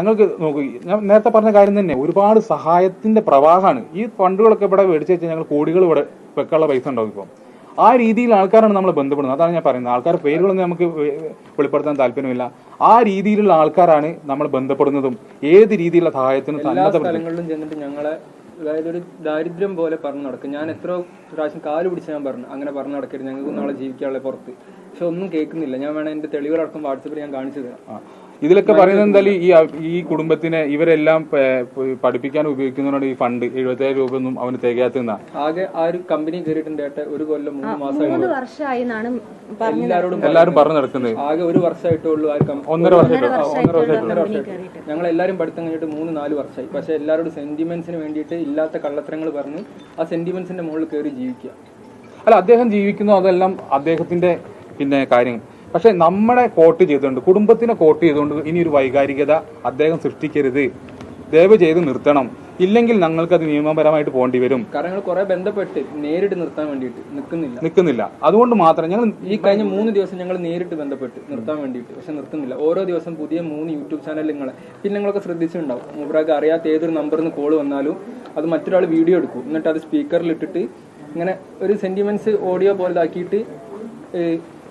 ഞങ്ങൾക്ക് നോക്കൂ ഞാൻ നേരത്തെ പറഞ്ഞ കാര്യം തന്നെ ഒരുപാട് സഹായത്തിന്റെ പ്രവാഹമാണ് ഈ ഫണ്ടുകളൊക്കെ ഇവിടെ മേടിച്ചു വെച്ചാൽ ഞങ്ങൾ കോടികൾ ഇവിടെ വെക്കാനുള്ള പൈസ ഉണ്ടാവും ഇപ്പം. ആ രീതിയിൽ ആൾക്കാരാണ് നമ്മൾ ബന്ധപ്പെടുന്നത്. അതാണ് ഞാൻ പറയുന്നത്. ആൾക്കാർ പേരുകളൊന്നും നമുക്ക് വെളിപ്പെടുത്താൻ താല്പര്യമില്ല. ആ രീതിയിലുള്ള ആൾക്കാരാണ് നമ്മൾ ബന്ധപ്പെടുന്നതും ഏത് രീതിയിലുള്ള സഹായത്തിനും സ്ഥലങ്ങളിലും ചെന്നിട്ട് ഞങ്ങളെ അതായത് ഒരു ദാരിദ്ര്യം പോലെ പറഞ്ഞു നടക്കും. ഞാൻ എത്ര പ്രാവശ്യം കാൽ പിടിച്ച് ഞാൻ പറഞ്ഞു അങ്ങനെ പറഞ്ഞു നടക്കരുത്. ഞങ്ങൾക്ക് നാളെ ജീവിക്കാനുള്ള പുറത്ത്. പക്ഷെ ഒന്നും കേൾക്കുന്നില്ല. ഞാൻ വേണം എന്റെ തെളിവുകളടക്കം വാട്സപ്പിൽ ഞാൻ കാണിച്ചു തരാം. ഇതിലൊക്കെ പറയുന്നത് എന്തായാലും ഈ ഈ കുടുംബത്തിനെ ഇവരെല്ലാം പഠിപ്പിക്കാൻ ഉപയോഗിക്കുന്നതുകൊണ്ട് ഈ ഫണ്ട്. എഴുപത്തേഴ് രൂപ ഒന്നും അവന് തികയാത്തുന്ന ആകെ ആ ഒരു കമ്പനി കയറിയിട്ടുണ്ട് ഒരു കൊല്ലം മൂന്ന് മാസമായി എന്നാണ് പറഞ്ഞു എല്ലാവരോടും എല്ലാരും പറഞ്ഞു നടക്കുന്നത്. ആകെ ഒരു വർഷമായിട്ടേ ഉള്ളൂ ഒന്നര വർഷമായിട്ടുള്ളൂ. ആ, ഒന്നര വർഷമായിട്ട് ഒന്നര വർഷമായിട്ട് ഞങ്ങൾ എല്ലാവരും പഠിത്തം കഴിഞ്ഞിട്ട് മൂന്ന് നാല് വർഷമായി. പക്ഷെ എല്ലാവരോടും സെന്റിമെന്റ്സിന് വേണ്ടിയിട്ട് ഇല്ലാത്ത കള്ളത്തരങ്ങൾ പറഞ്ഞ് ആ സെന്റിമെന്റ്സിന്റെ മുകളിൽ കയറി ജീവിക്കുക. അല്ല അദ്ദേഹം ജീവിക്കുന്നു അതെല്ലാം അദ്ദേഹത്തിന്റെ പിന്നെ കാര്യം പക്ഷെ നമ്മളെ കോട്ട് ചെയ്തുകൊണ്ട് കുടുംബത്തിനെ കോട്ട് ചെയ്തുകൊണ്ട് ഇനി ഒരു വൈകാരികത അദ്ദേഹം സൃഷ്ടിക്കരുത്. ദയവ് ചെയ്ത് നിർത്തണം. ഇല്ലെങ്കിൽ ഞങ്ങൾക്ക് അത് നിയമപരമായിട്ട് പോകേണ്ടി വരും. കാരണം കുറെ ബന്ധപ്പെട്ട് നേരിട്ട് നിർത്താൻ വേണ്ടിയിട്ട് നിൽക്കുന്നില്ല. നിൽക്കുന്നില്ല. അതുകൊണ്ട് മാത്രം ഞങ്ങൾ ഈ കഴിഞ്ഞ മൂന്ന് ദിവസം ഞങ്ങൾ നേരിട്ട് ബന്ധപ്പെട്ട് നിർത്താൻ വേണ്ടിയിട്ട് പക്ഷെ നിർത്തുന്നില്ല. ഓരോ ദിവസം പുതിയ മൂന്ന് യൂട്യൂബ് ചാനൽ നിങ്ങളെ. പിന്നെ നിങ്ങളൊക്കെ ശ്രദ്ധിച്ചിട്ടുണ്ടാവും. മൂപ്പരാക്ക് അറിയാത്ത ഏതൊരു നമ്പറിൽ നിന്ന് കോൾ വന്നാലും അത് മറ്റൊരാൾ വീഡിയോ എടുക്കും. എന്നിട്ട് അത് സ്പീക്കറിൽ ഇട്ടിട്ട് ഇങ്ങനെ ഒരു സെന്റിമെന്റ്സ് ഓഡിയോ പോലെ ആക്കിയിട്ട്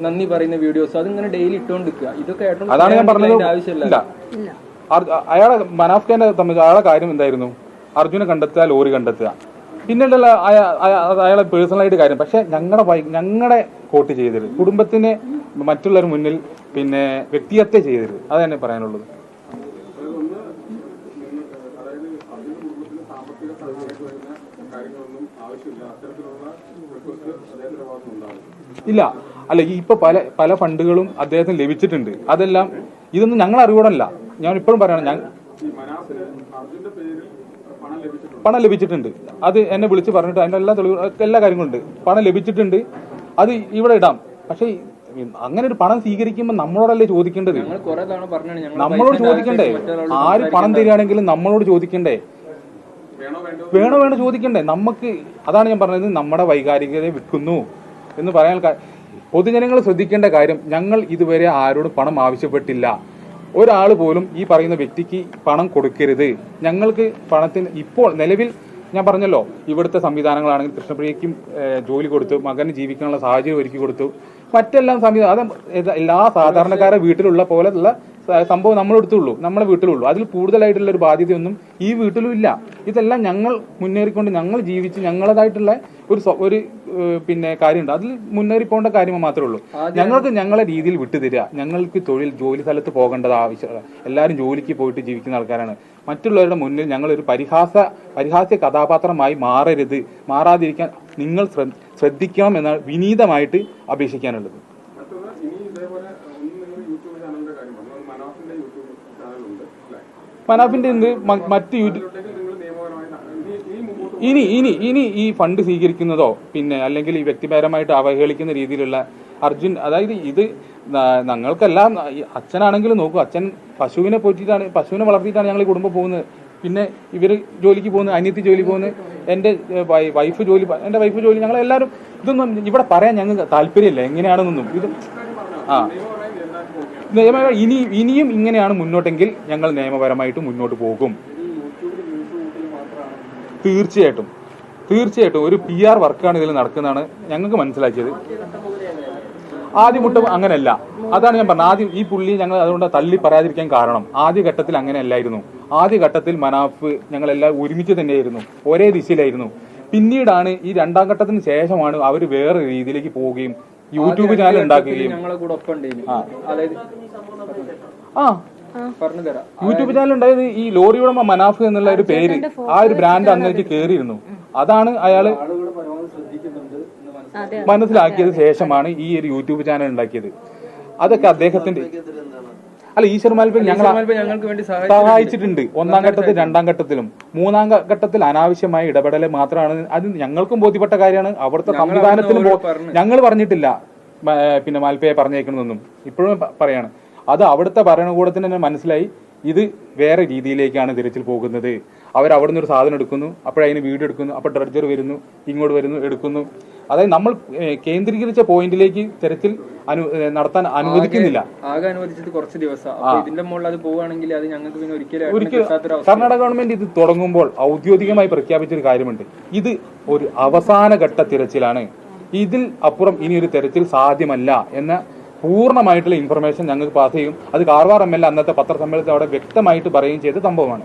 നന്ദി പറയുന്ന വീഡിയോസ് അതിങ്ങനെ ഡെയിലി ഇട്ടുകൊണ്ടിരിക്കുക ഇതൊക്കെ ഏട്ടൻ അതാണ് ഞാൻ പറഞ്ഞത്. ആവശ്യമില്ല. ഇല്ല. ഇല്ല. അയാളെ മനാഫ് ഖാനെ സംബന്ധിച്ച് അയാളെ കാര്യം എന്തായിരുന്നു? അർജുനെ കണ്ടെത്തുക ലോറി കണ്ടെത്തുക. പിന്നീടുള്ള അയ- അയ- അത് അയാളെ പേഴ്സണലായിട്ട് കാര്യം. പക്ഷെ ഞങ്ങളുടെ ഞങ്ങളുടെ കോട്ട് ചെയ്തത് കുടുംബത്തിന് മറ്റുള്ളവർ മുന്നിൽ പിന്നെ വ്യക്തിയത്തെ ചെയ്തത് അത് തന്നെ പറയാനുള്ളത്. ഇല്ല. അല്ല ഈ ഇപ്പൊ പല പല ഫണ്ടുകളും അദ്ദേഹത്തിന് ലഭിച്ചിട്ടുണ്ട്. അതെല്ലാം ഇതൊന്നും ഞങ്ങൾ അറിവോടല്ല. ഞാൻ ഇപ്പോഴും പറയണം ഞാൻ പണം ലഭിച്ചിട്ടുണ്ട്. അത് എന്നെ വിളിച്ച് പറഞ്ഞിട്ട് അതിന്റെ എല്ലാ തെളിവ് എല്ലാ കാര്യങ്ങളും ഉണ്ട്. പണം ലഭിച്ചിട്ടുണ്ട്. അത് ഇവിടെ ഇടാം. പക്ഷേ അങ്ങനെ ഒരു പണം സ്വീകരിക്കുമ്പോൾ നമ്മളോടല്ലേ ചോദിക്കേണ്ടത്? നമ്മളോട് ചോദിക്കണ്ടേ? ആര് പണം തരികയാണെങ്കിലും നമ്മളോട് ചോദിക്കണ്ടേ? വേണോ വേണോ ചോദിക്കണ്ടേ? നമുക്ക് അതാണ് ഞാൻ പറഞ്ഞത് നമ്മുടെ വൈകാരികതയെ വിൽക്കുന്നു എന്ന് പറയാൻ പൊതുജനങ്ങൾ ശ്രദ്ധിക്കേണ്ട കാര്യം ഞങ്ങൾ ഇതുവരെ ആരോടും പണം ആവശ്യപ്പെട്ടില്ല. ഒരാൾ പോലും ഈ പറയുന്ന വ്യക്തിക്ക് പണം കൊടുക്കരുത്. ഞങ്ങൾക്ക് പണത്തിന് ഇപ്പോൾ നിലവിൽ ഞാൻ പറഞ്ഞല്ലോ ഇവിടുത്തെ സംവിധാനങ്ങളാണെങ്കിൽ കൃഷ്ണപ്രിയയ്ക്കും ജോലി കൊടുത്തു മകന് ജീവിക്കാനുള്ള സാഹചര്യം ഒരുക്കി കൊടുത്തു. മറ്റെല്ലാം സംവിധാനം എല്ലാ സാധാരണക്കാരെ വീട്ടിലുള്ള പോലെയുള്ള സംഭവം നമ്മളെടുത്തുള്ളൂ നമ്മളെ വീട്ടിലുള്ളൂ. അതിൽ കൂടുതലായിട്ടുള്ള ഒരു ബാധ്യതയൊന്നും ഈ വീട്ടിലും ഇല്ല. ഇതെല്ലാം ഞങ്ങൾ മുന്നേറിക്കൊണ്ട് ഞങ്ങൾ ജീവിച്ച് ഞങ്ങളതായിട്ടുള്ള ഒരു ഒരു പിന്നെ കാര്യമുണ്ട്. അതിൽ മുന്നേറിപ്പോണ്ട കാര്യം മാത്രമേ ഉള്ളൂ. ഞങ്ങൾക്ക് ഞങ്ങളെ രീതിയിൽ വിട്ടുതരിക. ഞങ്ങൾക്ക് തൊഴിൽ ജോലി സ്ഥലത്ത് പോകേണ്ടത് ആവശ്യമാണ് എല്ലാവരും ജോലിക്ക് പോയിട്ട് ജീവിക്കുന്ന ആൾക്കാരാണ്. മറ്റുള്ളവരുടെ മുന്നിൽ ഞങ്ങൾ ഒരു പരിഹാസ പരിഹാസ്യ കഥാപാത്രമായി മാറരുത്. മാറാതിരിക്കാൻ നിങ്ങൾ ശ്രദ്ധ- ശ്രദ്ധിക്കണം എന്നാണ് വിനീതമായിട്ട് അപേക്ഷിക്കാനുള്ളത്. മനാഫിന്റെ മ- മറ്റ് ഇനി ഇനി ഇനി ഈ ഫണ്ട് സ്വീകരിക്കുന്നതോ പിന്നെ അല്ലെങ്കിൽ ഈ വ്യക്തിപരമായിട്ട് അവഹേളിക്കുന്ന രീതിയിലുള്ള അർജുൻ അതായത് ഇത് ഞങ്ങൾക്കെല്ലാം അച്ഛനാണെങ്കിലും നോക്കൂ അച്ഛൻ പശുവിനെ പോറ്റിട്ടാണ് പശുവിനെ വളർത്തിയിട്ടാണ് ഞങ്ങൾ കുടുംബം പോകുന്നത്. പിന്നെ ഇവർ ജോലിക്ക് പോകുന്നത് അനിയത്തി ജോലി പോകുന്നത് എന്റെ വൈഫ് ജോലി എന്റെ വൈഫ് ജോലി ഞങ്ങളെല്ലാവരും ഇതൊന്നും ഇവിടെ പറയാൻ ഞങ്ങൾക്ക് താല്പര്യമില്ല എങ്ങനെയാണെന്നൊന്നും. ഇത് ആ. നിയമ ഇനി ഇനിയും ഇങ്ങനെയാണ് മുന്നോട്ടെങ്കിൽ ഞങ്ങൾ നിയമപരമായിട്ട് മുന്നോട്ട് പോകും. തീർച്ചയായിട്ടും. തീർച്ചയായിട്ടും ഒരു പി ആർ വർക്കാണ് ഇതിൽ നടക്കുന്നതാണ് ഞങ്ങൾക്ക് മനസ്സിലാക്കിയത്. ആദ്യമുട്ട് അങ്ങനെയല്ല. അതാണ് ഞാൻ പറഞ്ഞത്. ആദ്യം ഈ പുള്ളി ഞങ്ങൾ അതുകൊണ്ട് തള്ളി പറയാതിരിക്കാൻ കാരണം. ആദ്യ ഘട്ടത്തിൽ അങ്ങനെയല്ലായിരുന്നു. ആദ്യ ഘട്ടത്തിൽ മനാഫ് ഞങ്ങളെല്ലാം ഒരുമിച്ച് തന്നെയായിരുന്നു. ഒരേ ദിശയിലായിരുന്നു. പിന്നീടാണ് ഈ രണ്ടാം ഘട്ടത്തിന് ശേഷമാണ് അവർ വേറെ രീതിയിലേക്ക് പോവുകയും യൂട്യൂബ് ചാനൽ ഉണ്ടാക്കുകയും. ഞങ്ങളെ കൂടെ ഒപ്പം ആ. പറഞ്ഞു തരാം. യൂട്യൂബ് ചാനൽ ഉണ്ടായത് ഈ ലോറി ഉടമ മനാഫ് എന്നുള്ള ഒരു പേര് ആ ഒരു ബ്രാൻഡ് അന്നേക്ക് കേറിയിരുന്നു. അതാണ് അയാൾ മനസ്സിലാക്കിയത് ശേഷമാണ് ഈ ഒരു യൂട്യൂബ് ചാനൽ ഉണ്ടാക്കിയത്. അതൊക്കെ അദ്ദേഹത്തിന്റെ അല്ല ഈശ്വർ മാൽപ്പൻ ഞങ്ങൾ ഞങ്ങൾക്ക് വേണ്ടി സഹായിച്ചിട്ടുണ്ട്. ഒന്നാം ഘട്ടത്തിൽ രണ്ടാം ഘട്ടത്തിലും. മൂന്നാം ഘട്ടത്തിൽ അനാവശ്യമായ ഇടപെടൽ മാത്രമാണ്. അത് ഞങ്ങൾക്കും ബോധ്യപ്പെട്ട കാര്യമാണ്. അവിടുത്തെ സംവിധാനത്തിലും ഞങ്ങൾ പറഞ്ഞിട്ടില്ല. പിന്നെ മാൽപ്പയെ പറഞ്ഞേക്കണമെന്നും ഇപ്പോഴും പറയാണ്. അത് അവിടുത്തെ ഭരണകൂടത്തിന് തന്നെ മനസ്സിലായി. ഇത് വേറെ രീതിയിലേക്കാണ് തിരച്ചിൽ പോകുന്നത്. അവർ അവിടെ നിന്ന് ഒരു സാധനം എടുക്കുന്നു. അപ്പോഴതിന് വീട് എടുക്കുന്നു. അപ്പോൾ ഡ്രഡ്ജർ വരുന്നു. ഇങ്ങോട്ട് വരുന്നു. എടുക്കുന്നു. അതായത് നമ്മൾ കേന്ദ്രീകരിച്ച പോയിന്റിലേക്ക് തെരച്ചിൽ അനു നടത്താൻ അനുവദിക്കുന്നില്ല. ആകെ അനുവദിച്ചത് കുറച്ച് ദിവസം. ഇതിന്റെ മുകളിൽ അത് പോവുകയാണെങ്കിൽ അത് ഞങ്ങൾക്ക് പിന്നെ ഒരിക്കലും ഒരിക്കലും കർണാടക ഗവൺമെന്റ് ഇത് തുടങ്ങുമ്പോൾ ഔദ്യോഗികമായി പ്രഖ്യാപിച്ചൊരു കാര്യമുണ്ട്. ഇത് ഒരു അവസാന ഘട്ട തിരച്ചിലാണ്. ഇതിൽ അപ്പുറം ഇനി ഒരു തെരച്ചിൽ സാധ്യമല്ല എന്ന പൂർണമായിട്ടുള്ള ഇൻഫർമേഷൻ ഞങ്ങൾക്ക് പാസ് ചെയ്യും. അത് കാർവാർ എം എൽ എ അന്നത്തെ പത്രസമ്മേളനത്തിൽ അവിടെ വ്യക്തമായിട്ട് പറയുകയും ചെയ്ത സംഭവമാണ്.